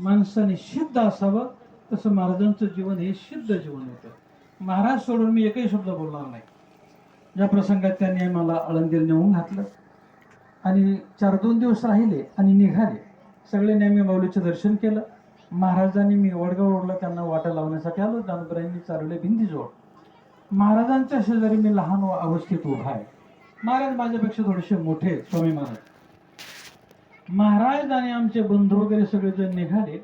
माणसाने सिद्ध असावं तसं महाराजांचं जीवन हे सिद्ध जीवन होतं. महाराज सोडून मी एकही शब्द बोलणार नाही. ज्या प्रसंगात त्यांनी मला आळंदीला नेऊन घातलं. आणि चार दोन दिवस राहिले आणि निघाले. सगळे नेहमी माऊलीचं दर्शन केलं. महाराजांनी मी वडगाव रोडला त्यांना वाटा लावण्यासाठी आलो. दानपर्यांनी चालवले भिंतीजवळ महाराजांच्या शेजारी मी लहान अवस्थेत उभा आहे. महाराज माझ्यापेक्षा थोडेसे मोठे स्वामी महाराज. महाराज आणि आमचे बंधू वगैरे सगळेजण निघाले.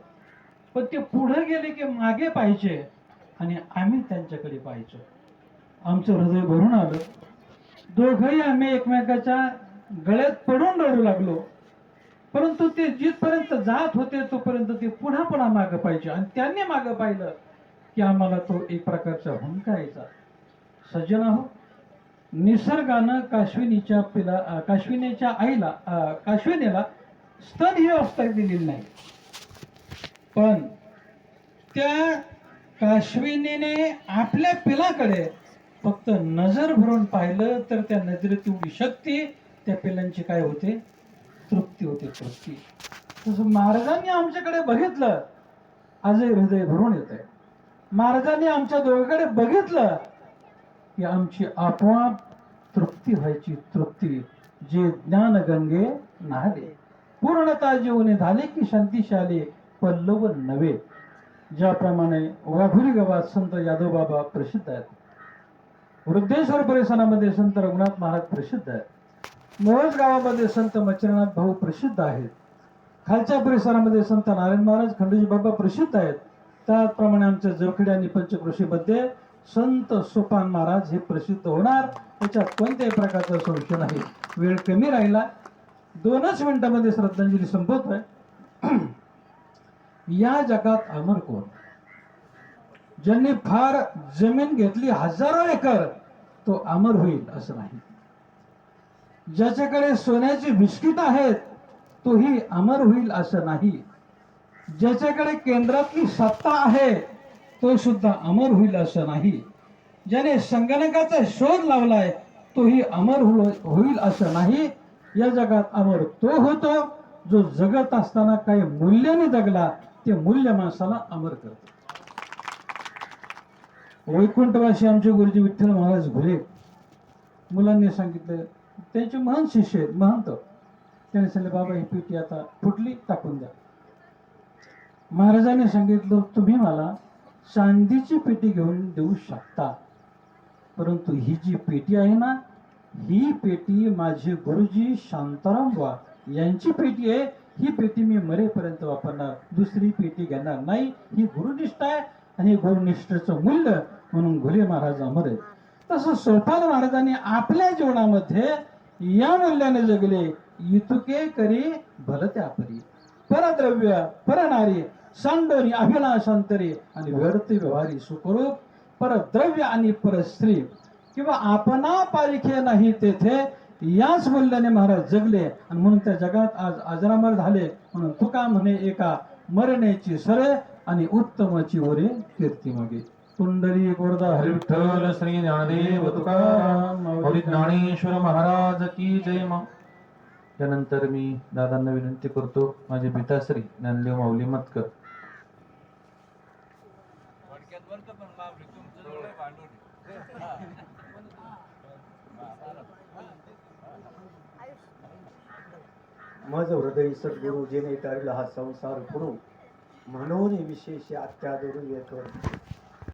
पण ते पुढे गेले की मागे पाहिजे आणि आम्ही त्यांच्याकडे पाहिजे आमचं हृदय भरून आलं. दोघंही आम्ही एकमेकाच्या गळ्यात पडून रडू लागलो. परंतु ते जिथपर्यंत जात होते तोपर्यंत ते पुन्हा पुन्हा मागं पाहिजे आणि त्यांनी मागं पाहिलं की आम्हाला तो एक प्रकारचा हुंका यायचा सज्जन हो निसर्गानं काश्विनीच्या पिला काश्विनीच्या आईला काश्विनीला स्तन ही अवस्था दिलेली नाही. पण त्या काश्विनीने आपल्या पिलाकडे फक्त नजर भरून पाहिलं तर त्या नजरेत एवढी शक्ती त्या पिलांची काय होते? तृप्ती होते तृप्ती. तसं महाराजांनी आमच्याकडे बघितलं आजही हृदय भरून येत आहे महाराजांनी आमच्या दोघांकडे बघितलं की आमची आपोआप तृप्ती व्हायची तृप्ती जे ज्ञान गंगे नाहले. पूर्णता जीवने झाले की शांतिशाली पल्लव नव्हे. ज्याप्रमाणे वाघुरी गावात संत यादवबाबा प्रसिद्ध आहेत. वृद्धेश्वर परिसरामध्ये संत रघुनाथ महाराज प्रसिद्ध आहेत. मोहज गावामध्ये संत मच्छरनाथ भाऊ प्रसिद्ध आहेत. खालच्या परिसरामध्ये संत नारायण महाराज खंडोजी बाबा प्रसिद्ध आहेत. त्याचप्रमाणे आमच्या जवखेडे आणि पंचकृषीमध्ये संत सोपान महाराज हे प्रसिद्ध होणार. याच्यात कोणत्याही प्रकारचा संशय नाही. वेळ कमी राहिला दोनच मिनिटामध्ये श्रद्धांजली संपवतोय. या जगात अमर कोण? ज्यांनी फार जमीन घेतली हजारो एकर तो अमर होईल असं नाही. ज्याच्याकडे सोन्याची बिस्किट आहेत तोही अमर होईल असं नाही. ज्याच्याकडे केंद्रातली सत्ता आहे तो सुद्धा अमर होईल असं नाही. ज्याने संगणकाचा शोध लावलाय तोही अमर होईल होईल असं नाही. या जगात अमर तो होतो जो जगत असताना काही मूल्याने जगला ते मूल्य माणसाला अमर करत. वैकुंठवासी आमचे गुरुजी विठ्ठल महाराज घुले मुलांनी सांगितलं त्यांचे महान शिष्य आहेत महंत. त्याने सांगितलं बाबा ही पेटी आता फुटली टाकून द्या. महाराजांनी सांगितलं तुम्ही मला चांदीची पेटी घेऊन देऊ शकता. परंतु ही जी पेटी आहे ना ही पेटी माझे गुरुजी शांताराम वा यांची पेटी आहे. ही पेटी मी मरेपर्यंत वापरणार. दुसरी पेटी घेणार नाही. ही गुरुनिष्ठ आहे आणि गुरुनिष्ठेचं मूल्य म्हणून घुले महाराज अमर आहेत तसं सोपान महाराजांनी आपल्या जीवनामध्ये या मूल्याने जगले. इतुके करी भलते परी परद्रव्य परनारी सांडोरी अभिलाषांतरी आणि व्यर्थ व्यवहारी सुखरूप परद्रव्य आणि परस्त्री. किंवा आपणा पारिखे नाही तेथे याच मूल्याने महाराज जगले आणि म्हणून त्या जगात आज अजरामर झाले. म्हणून तुका म्हणे एका मरणेची सरे आणि उत्तमाची वरे कीर्ती मागे. पुंडरी गोरदा हरी विठ्ठल श्री ज्ञानदेव तुकाराम ज्ञानेश्वर महाराज की जय मा. त्यानंतर मी दादांना विनंती करतो माझे पिताश्री ज्ञानदेव माऊली मतकर. मज हृदय सद्गुरु जेने तारीला हा. संसार पुरू म्हणून विशेष अत्यादरू येतो